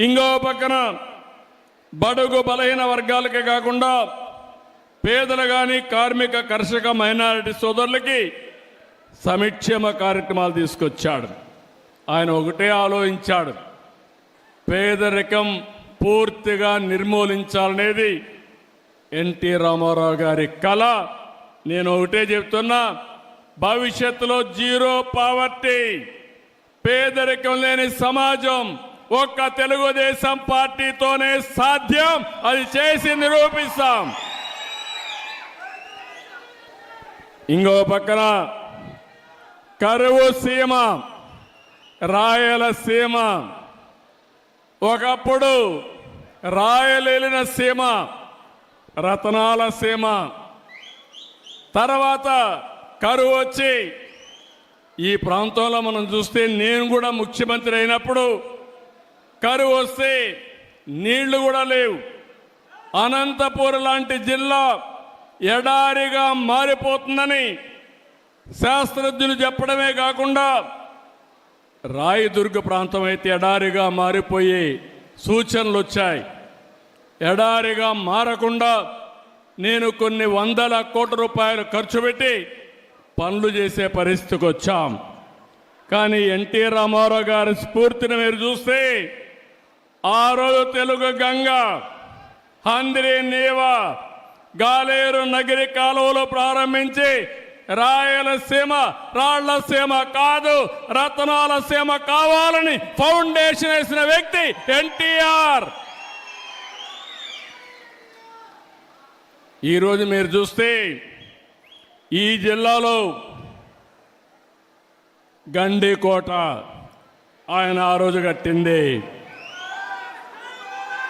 ఇంకో పక్కన బడుగు బలహీన వర్గాలకే కాకుండా పేదలు కానీ కార్మిక కర్షక మైనారిటీ సోదరులకి సమిక్షేమ కార్యక్రమాలు తీసుకొచ్చాడు. ఆయన ఒకటే ఆలోచించాడు. పేదరికం పూర్తిగా నిర్మూలించాలనేది ఎన్టీ రామారావు గారి కళ. నేను ఒకటే చెప్తున్నా భవిష్యత్తులో జీరో పావర్టీ. పేదరికం లేని సమాజం ఒక్క తెలుగుదేశం పార్టీతోనే సాధ్యం. అది చేసి నిరూపిస్తాం. ఇంకో పక్కన కరువు సీమ రాయలసీమ ఒకప్పుడు రాయలేలిన సీమ రతనాల సీమ. తర్వాత కరువు వచ్చి ఈ ప్రాంతంలో మనం చూస్తే నేను కూడా ముఖ్యమంత్రి అయినప్పుడు కరువు వస్తే నీళ్ళు కూడా లేవు. అనంతపూర్ లాంటి జిల్లా ఎడారిగా మారిపోతుందని శాస్త్రజ్ఞులు చెప్పడమే కాకుండా రాయదుర్గ ప్రాంతం అయితే ఎడారిగా మారిపోయే సూచనలు వచ్చాయి. ఎడారిగా మారకుండా నేను కొన్ని వందల కోట్ల రూపాయలు ఖర్చు పెట్టి పనులు చేసే పరిస్థితికి వచ్చాం. కానీ ఎన్టీ రామారావు గారి స్ఫూర్తిని మీరు చూస్తే ఆ రోజు తెలుగు గంగ హంద్రి నేవ గాలేరు నగిరి కాలువలు ప్రారంభించి రాయలసీమ రాళ్ళసీమ కాదు రత్నాల సీమ కావాలని ఫౌండేషన్ వేసిన వ్యక్తి ఎన్టీఆర్. ఈరోజు మీరు చూస్తే ఈ జిల్లాలో గండికోట ఆయన ఆ రోజు కట్టింది.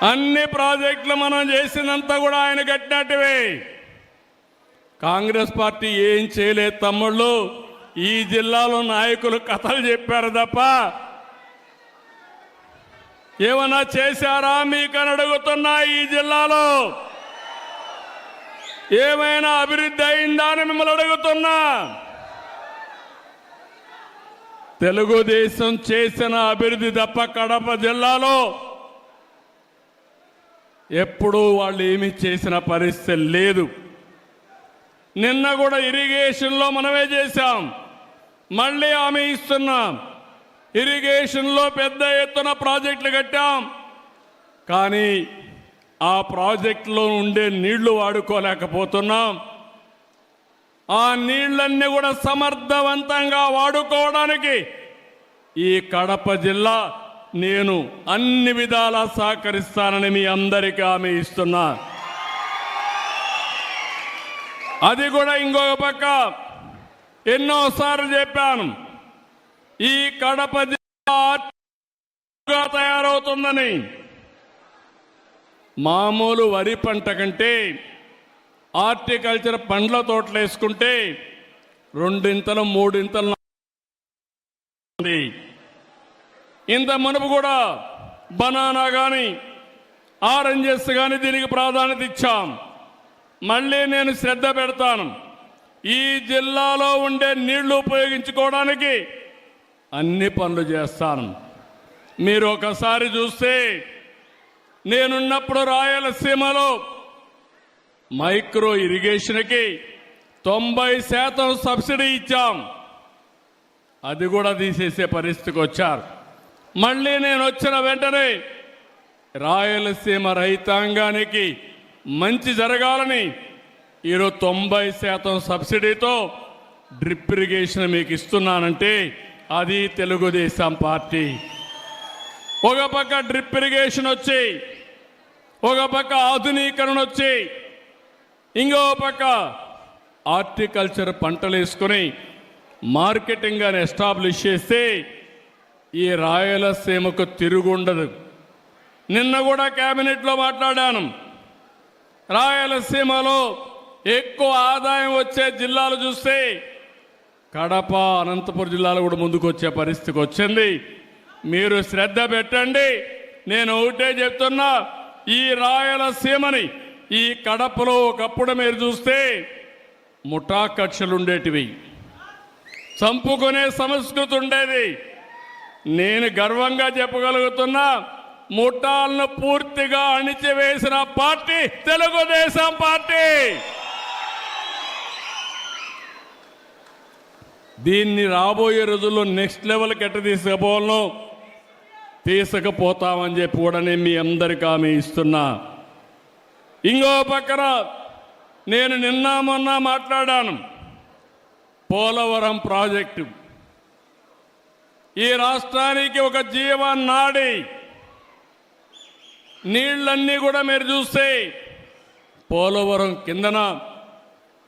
అన్ని ప్రాజెక్టులు మనం చేసినంత కూడా ఆయన కట్టినట్టువే. కాంగ్రెస్ పార్టీ ఏం చేయలేదు తమ్ముళ్ళు. ఈ జిల్లాలో నాయకులు కథలు చెప్పారు తప్ప. ఏమన్నా చేశారా మీకని అడుగుతున్నా ఈ జిల్లాలో? ఏమైనా అభివృద్ధి అయిందా అని మిమ్మల్ని అడుగుతున్నా. తెలుగుదేశం చేసిన అభివృద్ధి తప్ప కడప జిల్లాలో ఎప్పుడూ వాళ్ళు ఏమి చేసిన పరిస్థితి లేదు. నిన్న కూడా ఇరిగేషన్లో మనమే చేశాం. మళ్ళీ హామీ ఇస్తున్నాం. ఇరిగేషన్లో పెద్ద ఎత్తున ప్రాజెక్టులు కట్టాం. కానీ ఆ ప్రాజెక్టులో ఉండే నీళ్ళు వాడుకోలేకపోతున్నాం. ఆ నీళ్ళన్నీ కూడా సమర్థవంతంగా వాడుకోవడానికి ఈ కడప జిల్లా నేను అన్ని విధాలా సహకరిస్తానని మీ అందరికీ హామీ ఇస్తున్నా. అది కూడా ఇంకొక పక్క. ఎన్నోసార్లు చెప్పాను ఈ కడప జిల్లా తయారవుతుందని. మామూలు వరి పంట కంటే హార్టికల్చర్ పండ్ల తోటలు వేసుకుంటే రెండింతలు మూడింతలు ఉంది. ఇంత మునుపు కూడా బనానా కానీ ఆరెంజెస్ కానీ దీనికి ప్రాధాన్యత ఇచ్చాం. మళ్ళీ నేను శ్రద్ధ పెడతాను. ఈ జిల్లాలో ఉండే నీళ్ళు ఉపయోగించుకోవడానికి అన్ని పనులు చేస్తాను. మీరు ఒకసారి చూస్తే నేనున్నప్పుడు రాయలసీమలో మైక్రో ఇరిగేషన్కి తొంభై శాతం సబ్సిడీ ఇచ్చాం. అది కూడా తీసేసే పరిస్థితికి వచ్చారు. మళ్ళీ నేను వచ్చిన వెంటనే రాయలసీమ రైతాంగానికి మంచి జరగాలని ఈరోజు తొంభై శాతం సబ్సిడీతో డ్రిప్ ఇరిగేషన్ మీకు ఇస్తున్నానంటే అది తెలుగుదేశం పార్టీ. ఒక పక్క డ్రిప్ ఇరిగేషన్ వచ్చి ఒక పక్క ఆధునీకరణ వచ్చి ఇంకో పక్క హార్టికల్చర్ పంటలు వేసుకొని మార్కెటింగ్ అని ఎస్టాబ్లిష్ చేస్తే ఈ రాయలసీమకు తిరుగుండదు. నిన్న కూడా క్యాబినెట్లో మాట్లాడాను. రాయలసీమలో ఎక్కువ ఆదాయం వచ్చే జిల్లాలు చూస్తే కడప అనంతపురం జిల్లాలో కూడా ముందుకు వచ్చే పరిస్థితికి వచ్చింది. మీరు శ్రద్ధ పెట్టండి. నేను ఒకటే చెప్తున్నా ఈ రాయలసీమని ఈ కడపలో ఒకప్పుడు మీరు చూస్తే ముఠా కక్షలు ఉండేటివి. చంపుకునే సంస్కృతి ఉండేది. నేను గర్వంగా చెప్పగలుగుతున్నా ముఠాలను పూర్తిగా అణిచివేసిన పార్టీ తెలుగుదేశం పార్టీ. దీన్ని రాబోయే రోజుల్లో నెక్స్ట్ లెవెల్కి ఎట్ట తీసుకుపోవాలను తీసుకుపోతామని చెప్పి కూడా నేను మీ అందరికీ ఆమె ఇస్తున్నా. ఇంకో పక్కన నేను నిన్న మొన్న మాట్లాడాను పోలవరం ప్రాజెక్టు. ఈ రాష్ట్రానికి ఒక జీవనాడి నీళ్ళన్నీ కూడా మీరు చూస్తే పోలవరం కిందన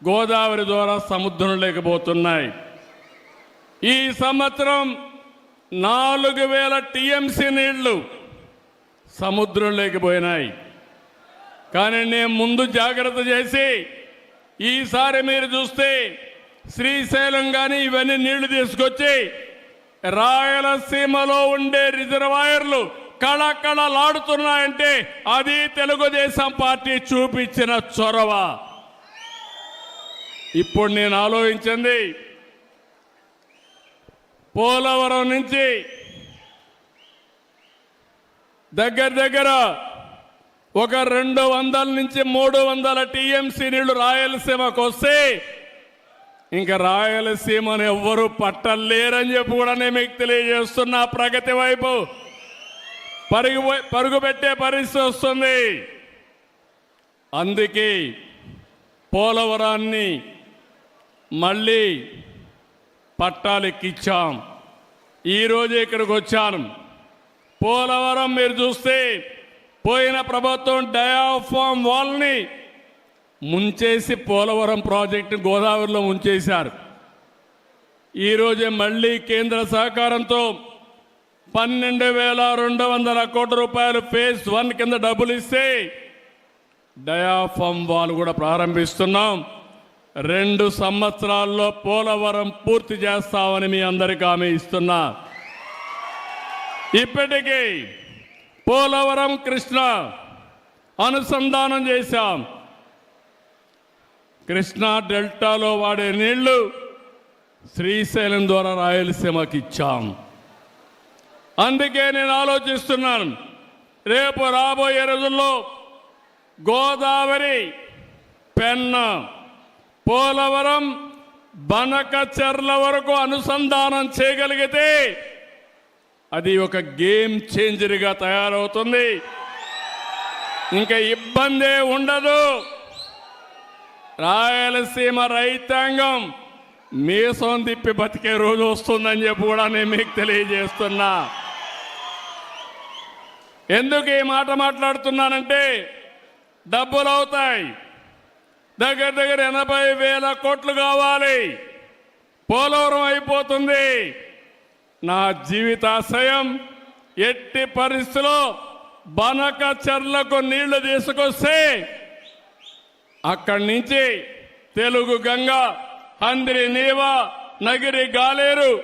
గోదావరి ద్వారా సముద్రం లేకపోతున్నాయి ఈ సంవత్సరం నాలుగు వేల టీఎంసీ నీళ్ళు సముద్రం లేకపోయినాయి కానీ నేను ముందు జాగ్రత్త చేసి ఈసారి మీరు చూస్తే శ్రీశైలం కానీ ఇవన్నీ నీళ్ళు తీసుకొచ్చి రాయలసీమలో ఉండే రిజర్వాయర్లు కళకళలాడుతున్నాయంటే అది తెలుగుదేశం పార్టీ చూపించిన చొరవ. ఇప్పుడు నేను ఆలోచించింది పోలవరం నుంచి దగ్గర దగ్గర ఒక రెండు వందల నుంచి మూడు వందల టీఎంసీ నీళ్ళు రాయలసీమకు వస్తే ఇంకా రాయలసీమను ఎవ్వరూ పట్టలేరని చెప్పి కూడా నేను మీకు తెలియజేస్తున్నా. ప్రగతి వైపు పరుగు పరుగు పెట్టే పరిస్థితి వస్తుంది. అందుకే పోలవరాన్ని మళ్ళీ పట్టాలెక్కిచ్చాం. ఈరోజు ఇక్కడికి వచ్చాను. పోలవరం మీరు చూస్తే పోయిన ప్రభుత్వం డయాఫామ్ వాల్ని ముంచేసి పోలవరం ప్రాజెక్టు గోదావరిలో ముంచేశారు. ఈరోజే మళ్ళీ కేంద్ర సహకారంతో పన్నెండు వేల రెండు వందల కోట్ల రూపాయలు ఫేజ్ వన్ కింద డబ్బులు ఇస్తే డయాఫామ్ వాల్ కూడా ప్రారంభిస్తున్నాం. రెండు సంవత్సరాల్లో పోలవరం పూర్తి చేస్తామని మీ అందరికీ హామీ ఇస్తున్నా. ఇప్పటికీ పోలవరం కృష్ణ అనుసంధానం చేశాం. కృష్ణా డెల్టాలో వాడే నీళ్ళు శ్రీశైలం ద్వారా రాయలసీమకి ఇచ్చాం అందుకే నేను ఆలోచిస్తున్నాను రేపు రాబోయే రోజుల్లో గోదావరి పెన్న పోలవరం బనకచెర్ల వరకు అనుసంధానం చేయగలిగితే అది ఒక గేమ్ చేంజర్గా తయారవుతుంది. ఇంకా ఇబ్బందే ఉండదు. రాయలసీమ రైతాంగం మీసం తిప్పి బతికే రోజు వస్తుందని చెప్పి కూడా నేను మీకు తెలియజేస్తున్నా. ఎందుకు ఈ మాట మాట్లాడుతున్నానంటే డబ్బులు అవుతాయి. దగ్గర దగ్గర ఎనభై వేల కోట్లు కావాలి. పోలవరం అయిపోతుంది. నా జీవితాశయం ఎట్టి పరిస్థితిలో బనక చెర్లకు నీళ్ళు తీసుకొస్తే అక్కడి నుంచి తెలుగు గంగ హంద్రి నీవ నగిరి గాలేరు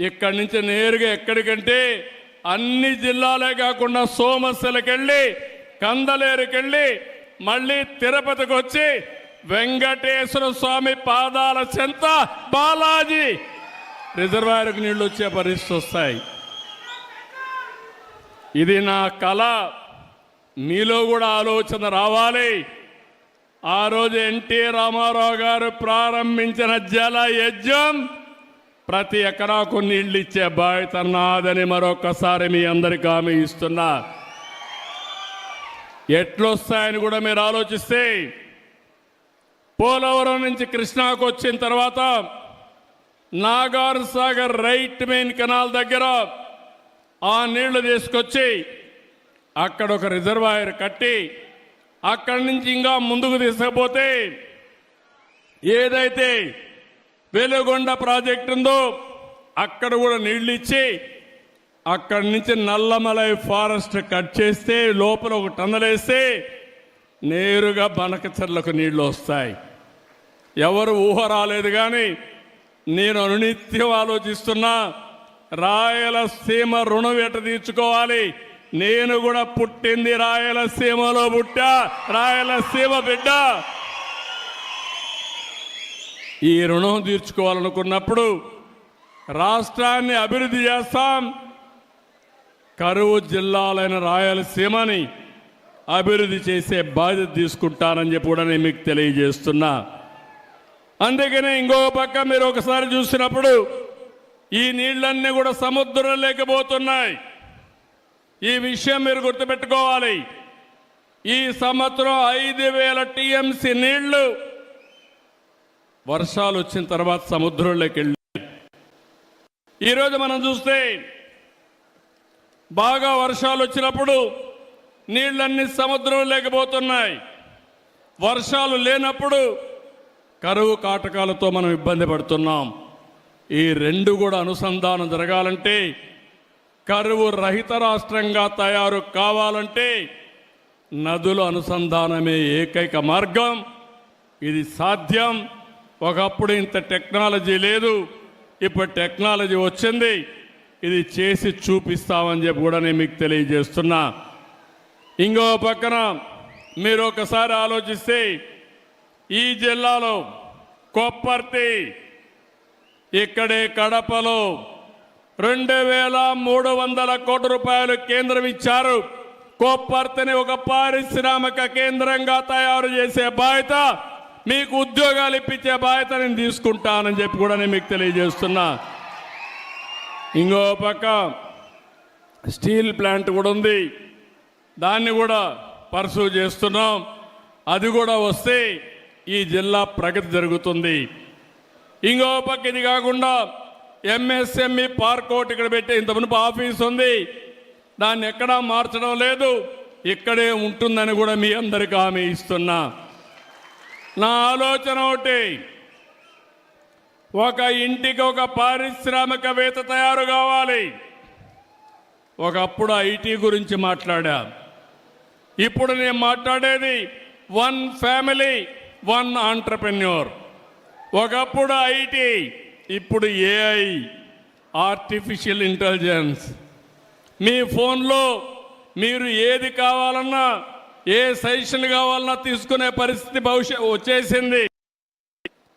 ఇక్కడి నుంచి నేరుగా ఎక్కడికంటే అన్ని జిల్లాలే కాకుండా సోమస్సులకెళ్ళి కందలేరుకెళ్ళి మళ్ళీ తిరుపతికి వచ్చి వెంకటేశ్వర స్వామి పాదాల చెంత బాలాజీ రిజర్వాయర్కి నీళ్ళు వచ్చే పరిస్థితి వస్తాయి. ఇది నా కళ. మీలో కూడా ఆలోచన రావాలి. ఆ రోజు ఎన్టీ రామారావు గారు ప్రారంభించిన జల యజ్ఞం ప్రతి ఎకరాకు నీళ్ళు ఇచ్చే బాధ్యత నాదని మరొకసారి మీ అందరికీ హామీ ఇస్తున్నా. ఎట్లొస్తాయని కూడా మీరు ఆలోచిస్తే పోలవరం నుంచి కృష్ణాకు వచ్చిన తర్వాత Nagar Sagar right main canal దగ్గర ఆ నీళ్ళు తీసుకొచ్చి అక్కడ ఒక రిజర్వాయర్ కట్టి అక్కడి నుంచి ఇంకా ముందుకు తీసుకపోతే ఏదైతే వెలుగొండ ప్రాజెక్ట్ ఉందో అక్కడ కూడా నీళ్ళు ఇచ్చి అక్కడి నుంచి నల్లమలై ఫారెస్ట్ కట్ చేస్తే లోపల ఒక టన్నలేస్తే నేరుగా బనకచర్లకు నీళ్ళు వస్తాయి. ఎవరు ఊహ రాలేదు కానీ నేను అనునిత్యం ఆలోచిస్తున్నా రాయలసీమ రుణం ఎట తీర్చుకోవాలి? నేను కూడా పుట్టింది రాయలసీమలో పుట్టా. రాయలసీమ బిడ్డ. ఈ రుణం తీర్చుకోవాలనుకున్నప్పుడు రాష్ట్రాన్ని అభివృద్ధి చేస్తాం. కరువు జిల్లాలైన రాయలసీమని అభివృద్ధి చేసే బాధ్యత తీసుకుంటానని చెప్పి కూడా నేను మీకు తెలియజేస్తున్నా. అందుకనే ఇంకో పక్క మీరు ఒకసారి చూసినప్పుడు ఈ నీళ్ళన్నీ కూడా సముద్రం లేకపోతున్నాయి ఈ విషయం మీరు గుర్తుపెట్టుకోవాలి. ఈ సంవత్సరం ఐదు వేల టీఎంసీ నీళ్ళు వర్షాలు వచ్చిన తర్వాత సముద్రంలోకి వెళ్ళి. ఈరోజు మనం చూస్తే బాగా వర్షాలు వచ్చినప్పుడు నీళ్ళన్నీ సముద్రం లేకపోతున్నాయి వర్షాలు లేనప్పుడు కరువు కాటకాలతో మనం ఇబ్బంది పడుతున్నాం. ఈ రెండు కూడా అనుసంధానం జరగాలంటే కరువు రహిత రాష్ట్రంగా తయారు కావాలంటే నదుల అనుసంధానమే ఏకైక మార్గం. ఇది సాధ్యం. ఒకప్పుడు ఇంత టెక్నాలజీ లేదు. ఇప్పుడు టెక్నాలజీ వచ్చింది. ఇది చేసి చూపిస్తామని చెప్పి కూడా నేను మీకు తెలియజేస్తున్నా. ఇంకో పక్కన మీరు ఒకసారి ఆలోచిస్తే ఈ జిల్లాలో కొప్పర్తి ఇక్కడే కడపలో రెండు వేల మూడు వందల కోట్ల రూపాయలు కేంద్రం ఇచ్చారు. కొప్పర్తిని ఒక పారిశ్రామిక కేంద్రంగా తయారు చేసే బాధ్యత మీకు ఉద్యోగాలు ఇప్పించే బాధ్యత నేను తీసుకుంటానని చెప్పి కూడా నేను మీకు తెలియజేస్తున్నా. ఇంకో పక్క స్టీల్ ప్లాంట్ కూడా ఉంది. దాన్ని కూడా పర్సూ చేస్తున్నాం. అది కూడా వస్తే ఈ జిల్లా ప్రగతి జరుగుతుంది. ఇంకో పక్క ఇది కాకుండా ఎంఎస్ఎంఈ పార్క్ ఒకటి ఇక్కడ పెట్టే ఇంత మునుపు ఆఫీస్ ఉంది. దాన్ని ఎక్కడా మార్చడం లేదు. ఇక్కడే ఉంటుందని కూడా మీ అందరికీ హామీ ఇస్తున్నా. నా ఆలోచన ఒకటి. ఒక ఇంటికి ఒక పారిశ్రామికవేత్త తయారు కావాలి. ఒకప్పుడు ఐటీ గురించి మాట్లాడా. ఇప్పుడు నేను మాట్లాడేది వన్ ఫ్యామిలీ వన్ ఆంటర్ప్రెన్యూర్. ఒకప్పుడు ఐటీ. ఇప్పుడు ఏఐ ఆర్టిఫిషియల్ ఇంటెలిజెన్స్ మీ ఫోన్లో మీరు ఏది కావాలన్నా ఏ సజెషన్ కావాలన్నా తీసుకునే పరిస్థితి భవిష్యత్ వచ్చేసింది.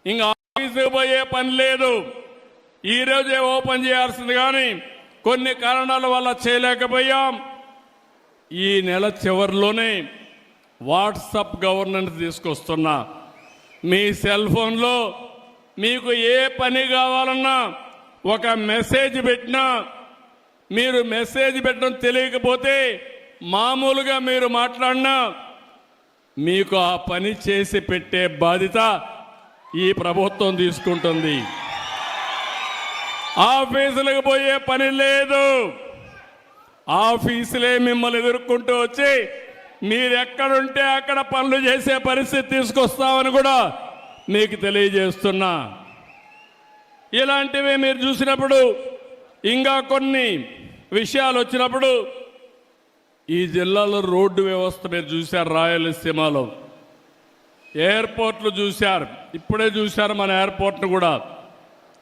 ఇంకా ఆఫీసుకు పోయే పని లేదు. ఈ రోజే ఓపెన్ చేయాల్సింది కానీ కొన్ని కారణాల వల్ల చేయలేకపోయాం. ఈ నెల చివరిలోనే వాట్సప్ గవర్నెన్స్ తీసుకొస్తున్నా. మీ సెల్ ఫోన్లో మీకు ఏ పని కావాలన్నా ఒక మెసేజ్ పెట్టినా మీరు మెసేజ్ పెట్టడం తెలియకపోతే మామూలుగా మీరు మాట్లాడినా మీకు ఆ పని చేసి పెట్టే బాధ్యత ఈ ప్రభుత్వం తీసుకుంటుంది. ఆఫీసులకు పోయే పని లేదు. ఆఫీసులే మిమ్మల్ని ఎదుర్కొంటూ వచ్చి మీరు ఎక్కడుంటే అక్కడ పనులు చేసే పరిస్థితి తీసుకొస్తామని కూడా మీకు తెలియజేస్తున్నా. ఇలాంటివి మీరు చూసినప్పుడు ఇంకా కొన్ని విషయాలు వచ్చినప్పుడు ఈ జిల్లాలో రోడ్డు వ్యవస్థ మీరు చూశారు రాయలసీమలో. ఎయిర్పోర్ట్లు చూశారు ఇప్పుడే చూశారు మన ఎయిర్పోర్ట్ను కూడా.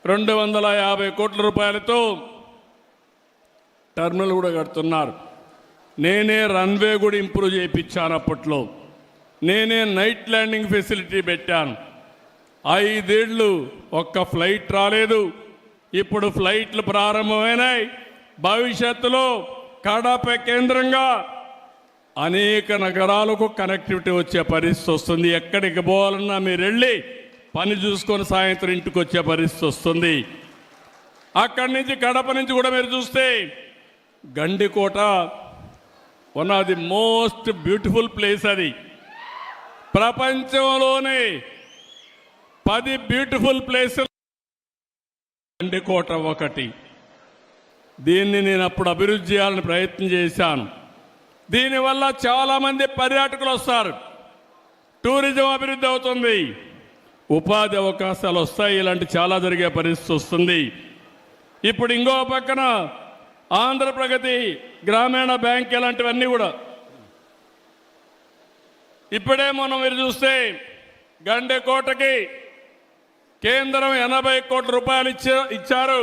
రెండు వందల యాభై కోట్ల రూపాయలతో టర్మినల్ కూడా కడుతున్నారు. నేనే రన్వే కూడా ఇంప్రూవ్ చేయించాను అప్పట్లో. నేనే నైట్ ల్యాండింగ్ ఫెసిలిటీ పెట్టాను. ఐదేళ్ళు ఒక్క ఫ్లైట్ రాలేదు. ఇప్పుడు ఫ్లైట్లు ప్రారంభమైనాయి. భవిష్యత్తులో కడప కేంద్రంగా అనేక నగరాలకు కనెక్టివిటీ వచ్చే పరిస్థితి వస్తుంది. ఎక్కడికి పోవాలన్నా మీరు వెళ్ళి పని చూసుకొని సాయంత్రం ఇంటికి వచ్చే పరిస్థితి వస్తుంది. అక్కడి నుంచి కడప నుంచి కూడా మీరు చూస్తే Gandikota one of the most beautiful place అది. ప్రపంచంలోనే పది బ్యూటిఫుల్ ప్లేసులు. గండికోట ఒకటి. దీన్ని నేను అప్పుడు అభివృద్ధి చేయాలని ప్రయత్నం చేశాను. దీనివల్ల చాలామంది పర్యాటకులు వస్తారు. టూరిజం అభివృద్ధి అవుతుంది. ఉపాధి అవకాశాలు వస్తాయి. ఇలాంటి చాలా జరిగే పరిస్థితి వస్తుంది. ఇప్పుడు ఇంకో పక్కన ఆంధ్రప్రగతి గ్రామీణ బ్యాంక్ ఇలాంటివన్నీ కూడా. ఇప్పుడే మనం మీరు చూస్తే గండెకోటకి కేంద్రం ఎనభై కోట్ల రూపాయలు ఇచ్చా ఇచ్చారు.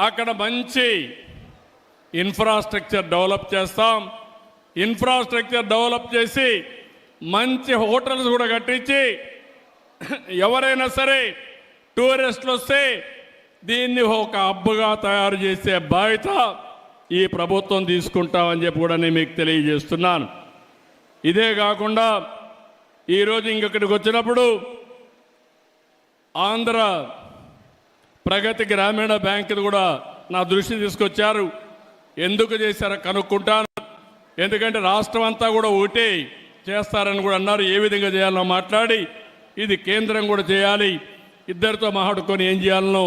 అక్కడ మంచి ఇన్ఫ్రాస్ట్రక్చర్ డెవలప్ చేస్తాం. ఇన్ఫ్రాస్ట్రక్చర్ డెవలప్ చేసి మంచి హోటల్స్ కూడా కట్టించి ఎవరైనా సరే టూరిస్టులు వస్తే దీన్ని ఒక అబ్బుగా తయారు చేసే బాధ్యత ఈ ప్రభుత్వం తీసుకుంటామని చెప్పి కూడా నేను మీకు తెలియజేస్తున్నాను. ఇదే కాకుండా ఈరోజు ఇంకొకటికి వచ్చినప్పుడు ఆంధ్ర ప్రగతి గ్రామీణ బ్యాంకులు కూడా నా దృష్టి తీసుకొచ్చారు. ఎందుకు చేశారో కనుక్కుంటాను. ఎందుకంటే రాష్ట్రం అంతా కూడా ఒకటే చేస్తారని కూడా అన్నారు. ఏ విధంగా చేయాలో మాట్లాడి ఇది కేంద్రం కూడా చేయాలి. ఇద్దరితో మాట్లాడుకొని ఏం చేయాలనో